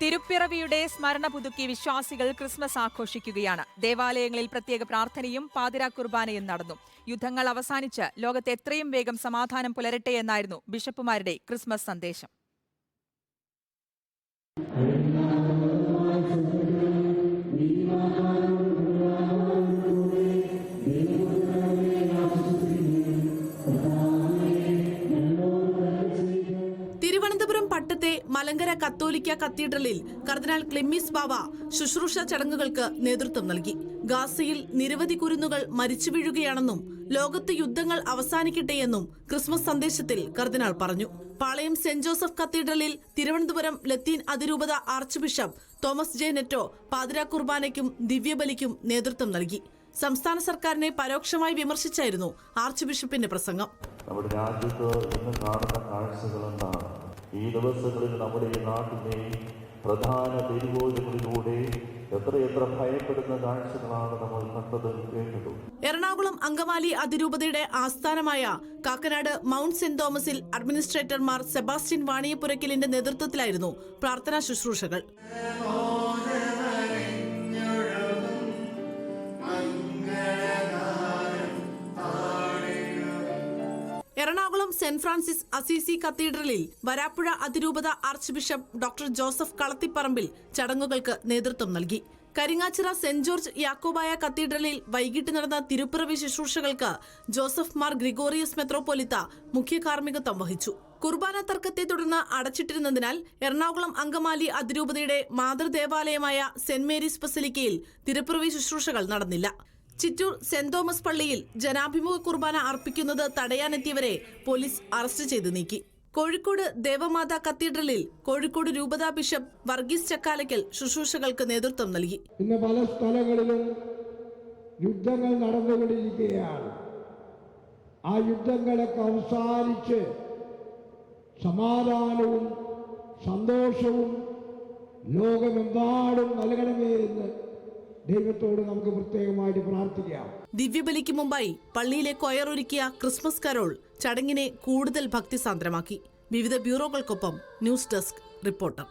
തിരുപ്പിറവിയുടെ സ്മരണ പുതുക്കി വിശ്വാസികൾ ക്രിസ്മസ് ആഘോഷിക്കുകയാണ്. ദേവാലയങ്ങളിൽ പ്രത്യേക പ്രാർത്ഥനയും പാതിരാ കുർബാനയും നടന്നു. യുദ്ധങ്ങൾ അവസാനിച്ച് ലോകത്ത് എത്രയും വേഗം സമാധാനം പുലരട്ടെ എന്നായിരുന്നു ബിഷപ്പുമാരുടെ ക്രിസ്മസ് സന്ദേശം. മലങ്കര കത്തോലിക്ക കത്തീഡ്രലിൽ കർദിനാൾ ക്ലിമ്മിസ് ബാവ ശുശ്രൂഷ ചടങ്ങുകൾക്ക് നേതൃത്വം നൽകി. ഗാസയിൽ നിരവധി കുരുന്നുകൾ മരിച്ചു വീഴുകയാണെന്നും ലോകത്ത് യുദ്ധങ്ങൾ അവസാനിക്കട്ടെയെന്നും ക്രിസ്മസ് സന്ദേശത്തിൽ കർദിനാൾ പറഞ്ഞു. പാളയം സെന്റ് ജോസഫ് കത്തീഡ്രലിൽ തിരുവനന്തപുരം ലത്തീൻ അതിരൂപത archbishop Thomas J Netto പാതിരാ കുർബാനയ്ക്കും ദിവ്യബലിക്കും നേതൃത്വം നൽകി. സംസ്ഥാന സർക്കാരിനെ പരോക്ഷമായി വിമർശിച്ചായിരുന്നു ആർച്ച് ബിഷപ്പിന്റെ പ്രസംഗം. നമ്മുടെ രാജ്യത്ത് ഇന്ന് കാണുന്ന കാഴ്ചകളെന്താണ് ഈ ദിവസങ്ങളിൽ നമ്മുടെ ഈ നാട്ടിലെ പ്രധാന തെരുവോരങ്ങളിലൂടെ എത്രയെത്ര ഭയപ്പെടുന്ന കാഴ്ചകളാണ് നമ്മൾ കണ്ടത് കേട്ടത്. എറണാകുളം അങ്കമാലി അതിരൂപതയുടെ ആസ്ഥാനമായ കാക്കനാട് മൗണ്ട് സെന്റ് തോമസിൽ അഡ്മിനിസ്ട്രേറ്റർമാർ സെബാസ്റ്റ്യൻ വാണിയപ്പുരയ്ക്കലിന്റെ നേതൃത്വത്തിലായിരുന്നു പ്രാർത്ഥനാ ശുശ്രൂഷകൾ. എറണാകുളം സെന്റ് ഫ്രാൻസിസ് അസീസി കത്തീഡ്രലിൽ വരാപ്പുഴ അതിരൂപത archbishop doctor Joseph Kalathiparambil ചടങ്ങുകൾക്ക് നേതൃത്വം നൽകി. കരിങ്ങാച്ചിറ സെന്റ് ജോർജ് യാക്കോബായ കത്തീഡ്രലിൽ വൈകിട്ട് നടന്ന തിരുപ്പിറവി ശുശ്രൂഷകൾക്ക് ജോസഫ് മാർ ഗ്രിഗോറിയസ് മെത്രോപൊലിത്ത മുഖ്യ കാർമ്മികത്വം വഹിച്ചു. കുർബാന തർക്കത്തെ തുടർന്ന് അടച്ചിട്ടിരുന്നതിനാൽ എറണാകുളം അങ്കമാലി അതിരൂപതയുടെ മാതൃദേവാലയമായ സെന്റ് മേരീസ് ബസലിക്കയിൽ തിരുപ്പിറവി ശുശ്രൂഷകൾ നടന്നില്ല. ചിറ്റൂർ സെന്റ് തോമസ് പള്ളിയിൽ ജനാഭിമുഖ കുർബാന അർപ്പിക്കുന്നത് തടയാനെത്തിയവരെ പോലീസ് അറസ്റ്റ് ചെയ്ത് നീക്കി. കോഴിക്കോട് ദേവമാതാ കത്തീഡ്രലിൽ കോഴിക്കോട് രൂപതാ ബിഷപ്പ് വർഗീസ് ചക്കാലയ്ക്കൽ ശുശ്രൂഷകൾക്ക് നേതൃത്വം നൽകി. ഇന്ന് പല സ്ഥലങ്ങളിലും യുദ്ധങ്ങൾ നടന്നുകൊണ്ടിരിക്കുകയാണ്. ആ യുദ്ധങ്ങളൊക്കെ അവസാനിച്ച് സമാധാനവും സന്തോഷവും ലോകമെമ്പാടും നൽകണമേ എന്ന് ദൈവത്തോട് നമുക്ക് പ്രത്യേകമായിട്ട് പ്രാർത്ഥിക്കാം. ദിവ്യബലിക്ക് മുമ്പായി പള്ളിയിലെ കൊയർ ഒരുക്കിയ ക്രിസ്മസ് കരോൾ ചടങ്ങിനെ കൂടുതൽ ഭക്തിസാന്ദ്രമാക്കി. വിവിധ ബ്യൂറോകൾക്കൊപ്പം ന്യൂസ് ഡെസ്ക് റിപ്പോർട്ടർ.